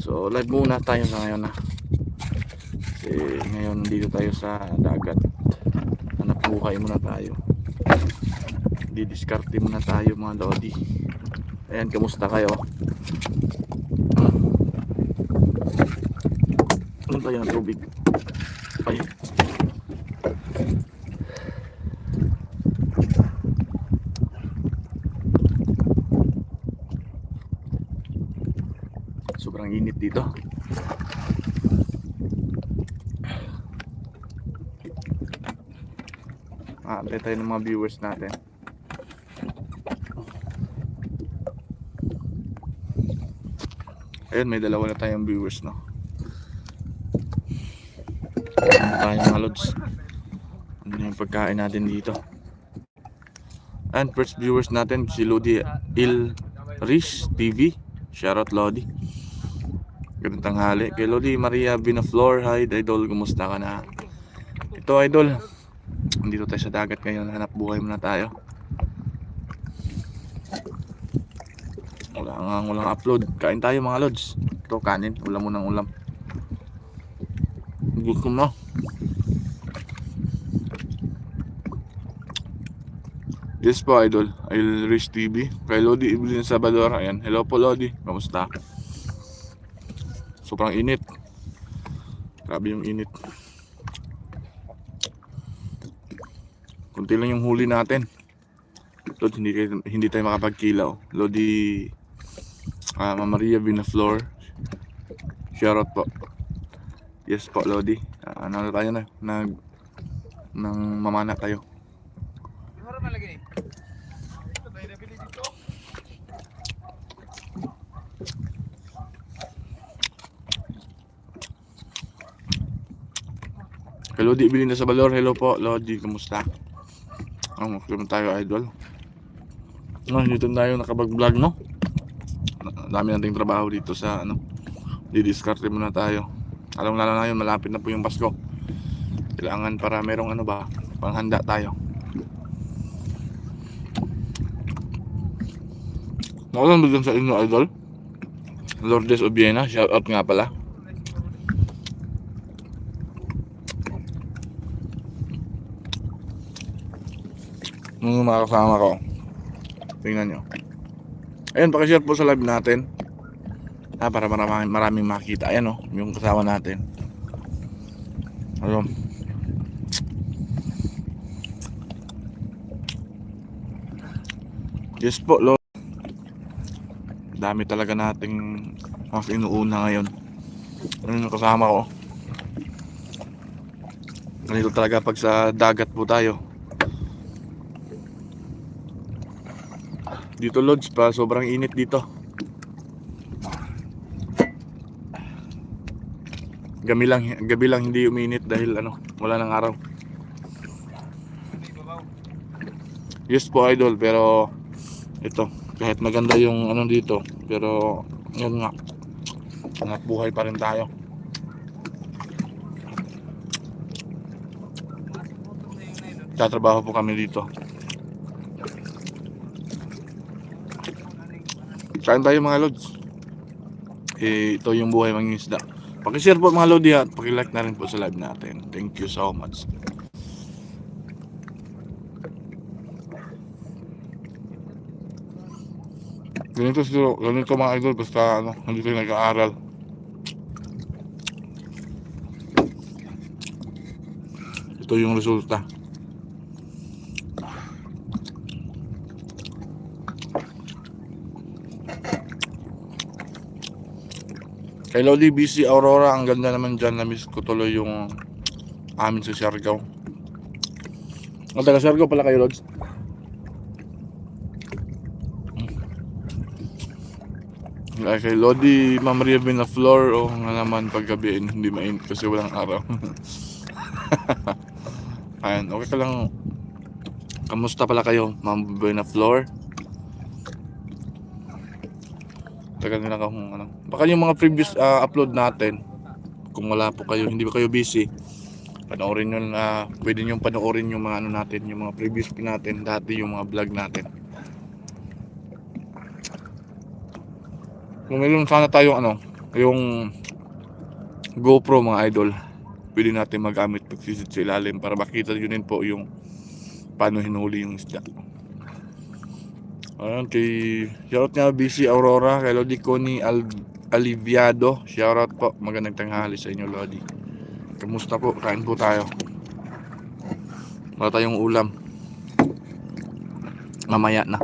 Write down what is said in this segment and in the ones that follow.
So live muna tayo sa ngayon na. Kasi ngayon dito tayo sa dagat. Hanap buhay muna tayo. Didiskarte muna tayo mga lodi. Ayan, kamusta kayo? Ano tayo ng tubig? Ay. Sobrang init dito. Ah, antay tayo ng mga viewers natin. Ayun, may dalawa na tayong viewers, no? Tayo mga lods? Ano yung pagkain natin dito? And first viewers natin, si Lodi Il Rish TV. Shoutout Lodi. Ganun tanghali. Kay Lodi Maria Binaflor. Hi Idol, kumusta ka na? Ito Idol. Andito tayo sa dagat ngayon. Hanap buhay muna tayo. Wala nga, walang upload. Kain tayo mga lods. Ito kanin. Ulam mo ng ulam. Gusto mo. Yes po, Idol. I'll Rich TV. Kay Lodi Evelyn Salvador. Ayan. Hello po, Lodi. Kamusta? Sobrang init. Grabe yung init. Kunti lang yung huli natin. Lord, hindi, hindi tayo makapagkilaw. Lodi ah Mama Maria Binaflor. Shoutout po. Yes po, Lodi. Ah, ano na tayo na? Nag, nang mamana tayo. Kay Lodi Bilin sa Balor. Hello po, Lodi. Kamusta? Ang oh, tayo, idol. No, dito tayo nakapag-vlog, no? Na- Dami nating trabaho dito sa, ano, didiskarte muna tayo. Alam lalo na yun, malapit na po yung Pasko. Kailangan para merong ano ba, panghanda tayo. Maulan ba dyan sa inyo, idol? Lourdes Obiena, shout out nga pala. Nung mga kasama ko. Tingnan nyo. Ayun, pakishare po sa live natin. Ah, para maraming, maraming makita. Ayan o, yung kasama natin. Ayun. Yes po, Lord. Dami talaga nating mas inuuna ngayon. Ayun yung kasama ko. Ganito talaga pag sa dagat po tayo. Dito Lods pa, sobrang init dito. Gabi lang, gabi lang hindi uminit dahil ano, wala nang araw. Yes po idol, pero ito, kahit maganda yung ano dito, pero yun nga, hanap pa rin tayo. Tatrabaho po kami dito. Kain tayo mga lods. Eh, ito yung buhay mga isda. Pakishare po mga lodi at pakilike na rin po sa live natin. Thank you so much. Ganito siguro, ganito mga idol basta ano, hindi tayo nag-aaral. Ito yung resulta. Kay Lodi BC Aurora, ang ganda naman dyan. Na-miss ko tuloy yung amin sa Siargao. Ang taga Siargao pala kayo, Lods? Ay, kay Lodi Ma'am Maria Binaflor o nga naman paggabi eh, hindi mainit kasi walang araw. Ayan, okay ka lang. Kamusta pala kayo, Ma'am Binaflor? Tagal nila kung ano. Baka yung mga previous ah, upload natin, kung wala po kayo, hindi ba kayo busy, panoorin nyo na, pwede nyo panoorin yung mga ano natin, yung mga previous natin, dati yung mga vlog natin. Meron sana tayong ano, yung GoPro mga idol pwede natin magamit pagsisit sa ilalim para makita nyo din po yung paano hinuli yung isda Ayan, kay shoutout nga BC Aurora, kay Lodi Connie Al Aliviado. Shoutout po, magandang tanghali sa inyo Lodi. Kamusta po? Kain po tayo. Wala tayong ulam. Mamaya na.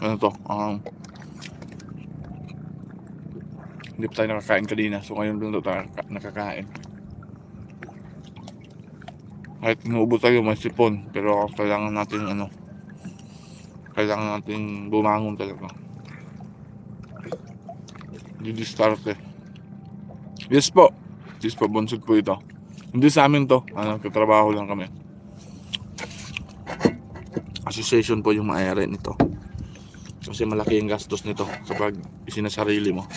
Ano to? Um, hindi pa tayo nakakain kanina. So ngayon lang tayo nakaka- nakakain. Kahit inuubo tayo, may sipon. Pero kailangan natin ano, kailangan natin bumangon talaga. Di-discarte. Yes po. Yes po, bonsod po ito. Hindi sa amin to. Ano, katrabaho lang kami. Association po yung may-ari nito. Kasi malaki ang gastos nito kapag isinasarili mo.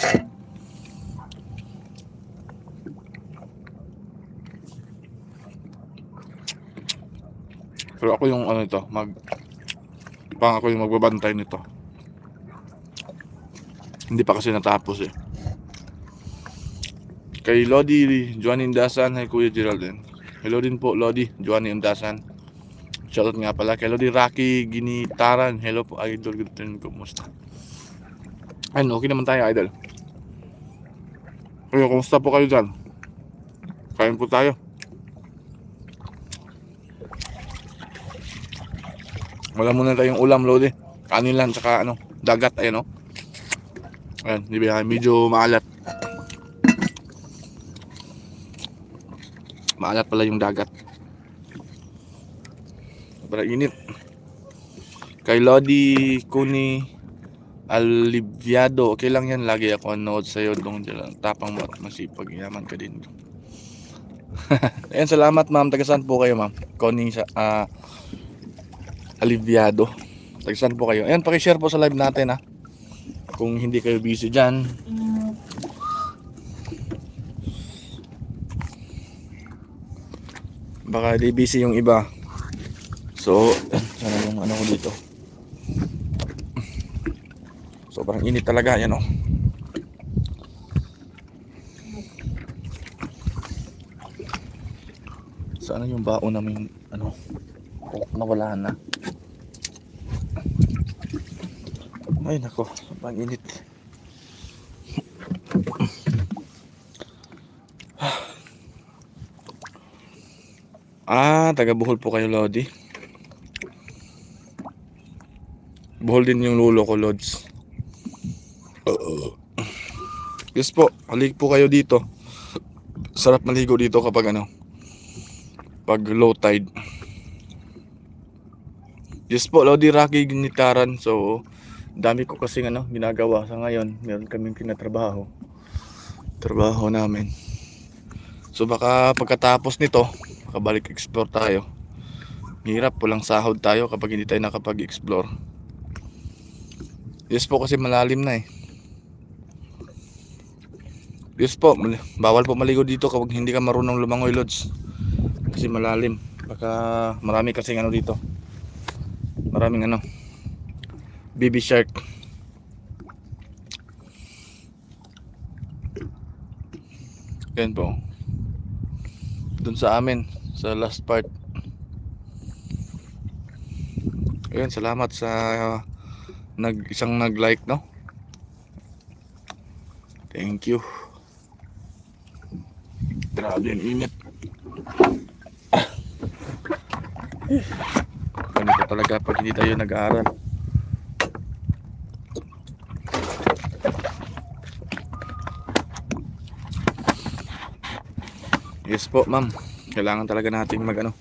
Pero ako yung ano ito, mag pang ako yung magbabantay nito. Hindi pa kasi natapos eh. Kay Lodi Joanny Indasan, kay Kuya Geraldine. Hello din po Lodi Joanny Indasan. Shoutout nga pala kay Lodi Rocky Ginitaran. Hello po idol, good din kumusta? Ayun, okay naman tayo idol. Kayo, kumusta po kayo dyan? Kain po tayo. Wala muna tayong ulam, Lodi. Kanin lang, tsaka ano, dagat, ayan o. Ayan, di ba, medyo maalat. Maalat pala yung dagat. Sobrang init. Kay Lodi Kuni Aliviado, okay lang yan. Lagi ako nanood sa'yo dong dyan. Tapang mo masipag. Yaman ka din. Ayan, salamat ma'am. Tagasan po kayo ma'am. Connie sa, ah, Aliviado. Tagasan po kayo. Ayan, pakishare po sa live natin ha. Kung hindi kayo busy dyan. Baka di busy yung iba. So, sana yung ano ko dito. Sobrang init talaga, yan o. Sana yung baon namin, ano, nawala na. Ay nako, sobrang init. Ah, taga Bohol po kayo, Lodi. Bohol din yung lulo ko, Lods. Yes po, halik po kayo dito. Sarap maligo dito kapag ano, pag low tide. Yes po, Lodi Rocky Ginitaran. So, dami ko kasi ano, ginagawa sa ngayon. Meron kaming kinatrabaho. Trabaho namin. So, baka pagkatapos nito, makabalik explore tayo. Hirap, walang sahod tayo kapag hindi tayo nakapag-explore. Yes po, kasi malalim na eh. Yes po, bawal po maligo dito kapag hindi ka marunong lumangoy, Lods. Kasi malalim. Baka marami kasi ano dito maraming ano baby shark. Yan po. Dun sa amin sa last part. Ayun salamat sa nag isang nag like no? Thank you. Grabe ang init. Ganito talaga pag hindi tayo nag-aaral yes po ma'am kailangan talaga nating mag ano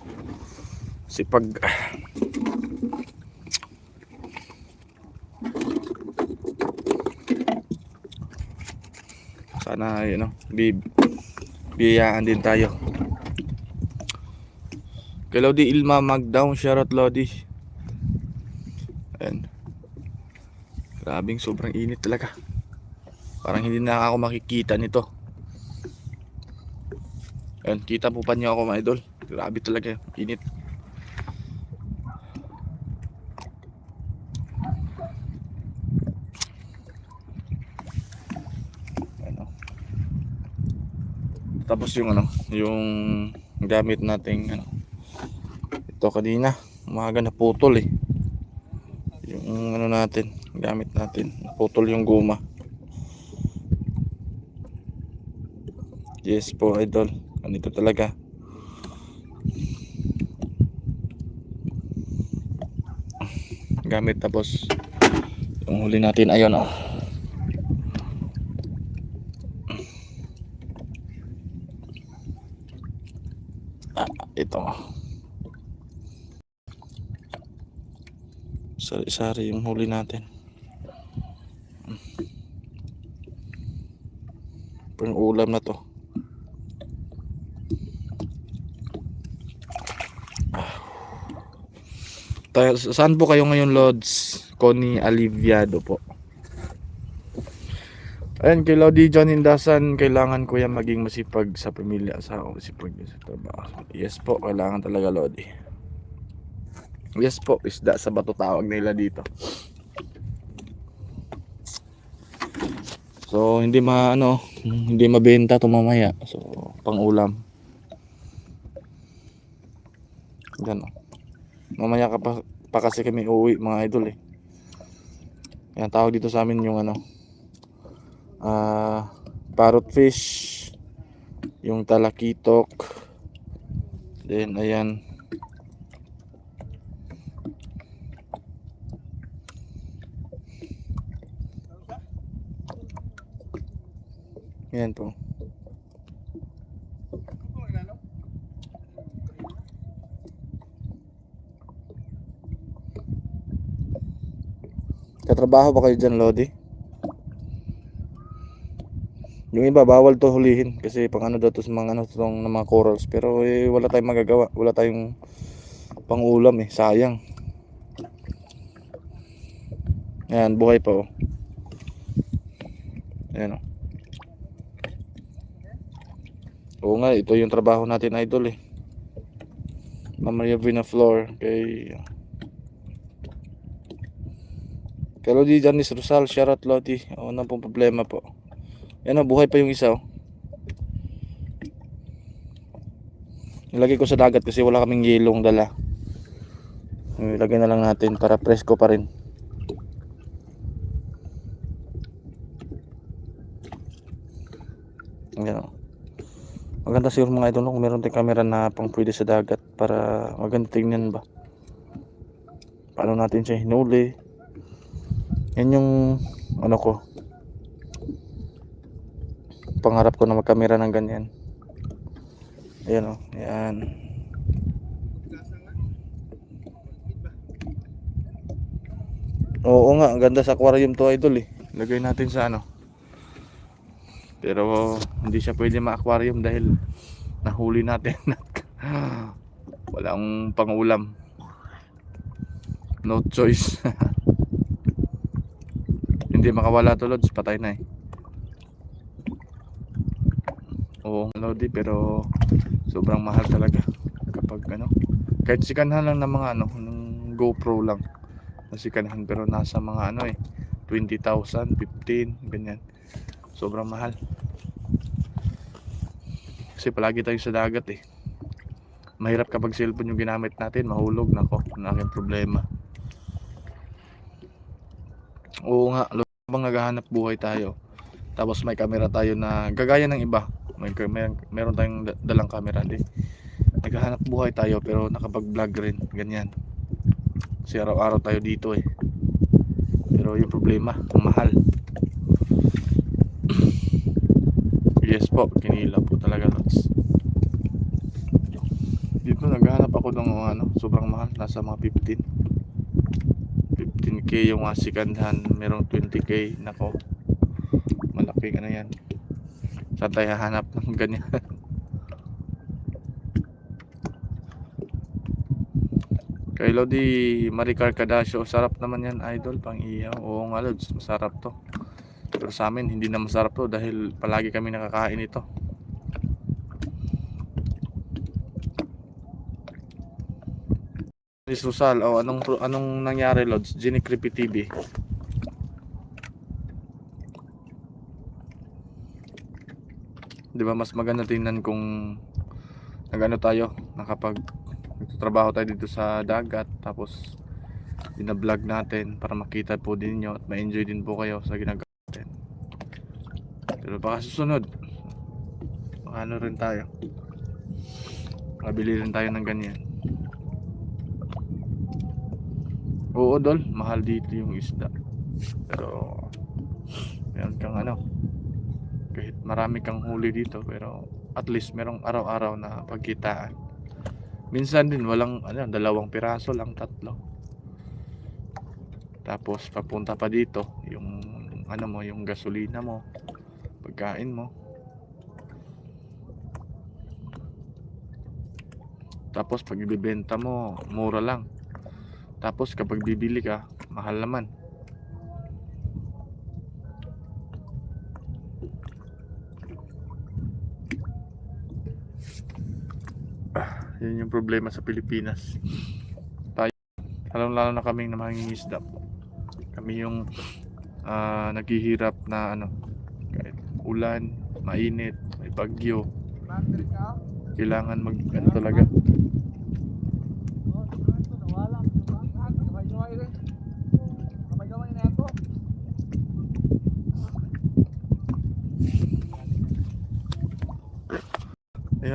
sipag sana yun know, bi biyayaan din tayo Kay Lodi Ilma Magdown, shoutout Lodi. Ayan. Grabing sobrang init talaga. Parang hindi na ako makikita nito. Ayun, kita po pa niyo ako mga idol. Grabe talaga, init. Ano. Tapos yung ano, yung gamit nating ano. Ito kanina, umaga na putol eh. Yung ano natin, gamit natin, putol yung guma. Yes po, idol. Ganito talaga. Gamit tapos yung huli natin ayun oh. Ah, ito. Sari-sari yung huli natin. Pang ulam na to. Saan po kayo ngayon, Lods? Connie Aliviado po. Ayun, kay Lodi John Hindasan, kailangan ko yan maging masipag sa pamilya, asawa, masipag sa trabaho. Yes po, kailangan talaga, Lodi. Yes po, isda sa bato tawag nila dito. So, hindi ma, ano, hindi mabenta to mamaya. So, pang ulam. O. Mamaya ka pa, pa kasi kami uuwi mga idol eh. Yan tawag dito sa amin yung ano. Ah, parrot fish, yung talakitok. Then ayan. Yan po. Katrabaho ba kayo dyan, Lodi? Yung iba, bawal to hulihin kasi pang ano daw to sa mga ano tong ng mga corals. Pero eh, wala tayong magagawa. Wala tayong pangulam eh. Sayang. Ayan, buhay pa oh. Ayan oh. Oo nga, ito yung trabaho natin idol eh. Mamaya Vina Floor kay Kay Lodi Janice Rosal, shoutout Lodi. O, na pong problema po. Yan o, buhay pa yung isa o. Nilagay ko sa dagat kasi wala kaming yelong dala. Ilagay na lang natin para presko pa rin. Yan o. Maganda siguro mga idol kung meron tayong camera na pang pwede sa dagat para maganda tingnan ba. Paano natin siya hinuli. Yan yung ano ko. Pangarap ko na magkamera ng ganyan. Ayan o. Ayan. Oo nga, ganda sa aquarium to idol eh. Lagay natin sa ano. Pero hindi siya pwede ma-aquarium dahil nahuli natin. Walang pangulam. No choice. hindi makawala to lods, patay na eh. Oo, Lodi, pero sobrang mahal talaga kapag ano. Kahit sikanhan lang ng mga ano, ng GoPro lang. Nasikanhan pero nasa mga ano eh 20,000, 15, ganyan. Sobrang mahal. Kasi palagi tayo sa dagat eh. Mahirap kapag cellphone yung ginamit natin, mahulog nako, nakin problema. Oo nga, habang naghahanap buhay tayo. Tapos may camera tayo na gagaya ng iba. May, may meron tayong da- dalang camera din. Naghahanap buhay tayo pero nakapag-vlog rin, ganyan. Kasi araw-araw tayo dito eh. Pero yung problema, ang mahal. yes po, kinila po talaga lots. Dito naghahanap ako ng ano, sobrang mahal, nasa mga 15. 15k yung uh, second hand, merong 20k, nako. Malaking ano yan. Saan tayo hahanap ng ganyan? Kay Lodi Maricar Cadasio, sarap naman yan idol, pang ihaw. Oo nga Lods, masarap to. Pero sa amin, hindi na masarap to dahil palagi kami nakakain ito. Miss Rosal, oh, anong, anong nangyari Lods? Jenny Creepy TV. Di ba mas maganda tingnan kung nagano tayo, nakapag nagtatrabaho tayo dito sa dagat tapos bina-vlog natin para makita po din niyo at ma-enjoy din po kayo sa ginagawa natin. Pero baka susunod, ano rin tayo. Kabili rin tayo ng ganyan. Oo, Dol, mahal dito yung isda. Pero meron kang ano, kahit marami kang huli dito pero at least merong araw-araw na pagkitaan. Minsan din walang ano, dalawang piraso lang, tatlo. Tapos papunta pa dito yung ano mo, yung gasolina mo, pagkain mo. Tapos pag ibebenta mo, mura lang. Tapos kapag bibili ka, mahal naman. Ah, yun yung problema sa Pilipinas. Tayo, alam lalo na kaming na mangingisda po. Kami yung ah, naghihirap na ano, kahit ulan, mainit, may bagyo. Kailangan mag ano talaga.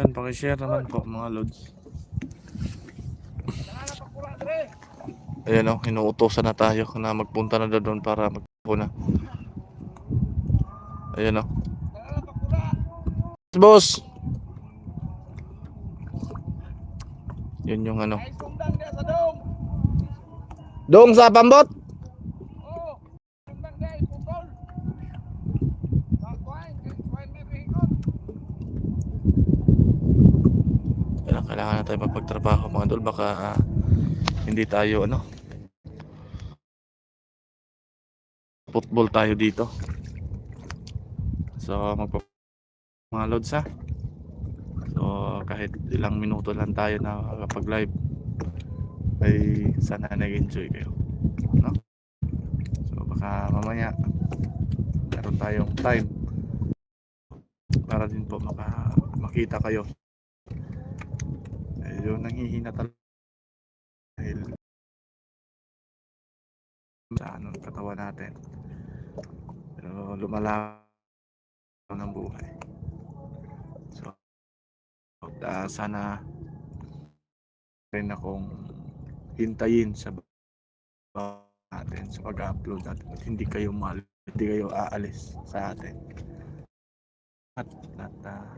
Ayan, pakishare naman po mga lods. Ayan o, inuutosan na tayo na magpunta na doon para magpuna. Ayan o. Boss! Yun yung ano. Dong sa pambot! Kailangan, na tayo mapagtrabaho mga dol. Baka ah, hindi tayo ano. Football tayo dito. So magpa mga loads ha. So kahit ilang minuto lang tayo na kapag live ay sana nag-enjoy kayo. No? So baka mamaya meron tayong time para din po maka makita kayo medyo nanghihina talaga dahil sa ano, katawan natin. Pero lumala ng buhay. So ah, sana rin akong hintayin sa natin sa pag-upload natin at hindi kayo mal hindi kayo aalis sa atin. At, at ah,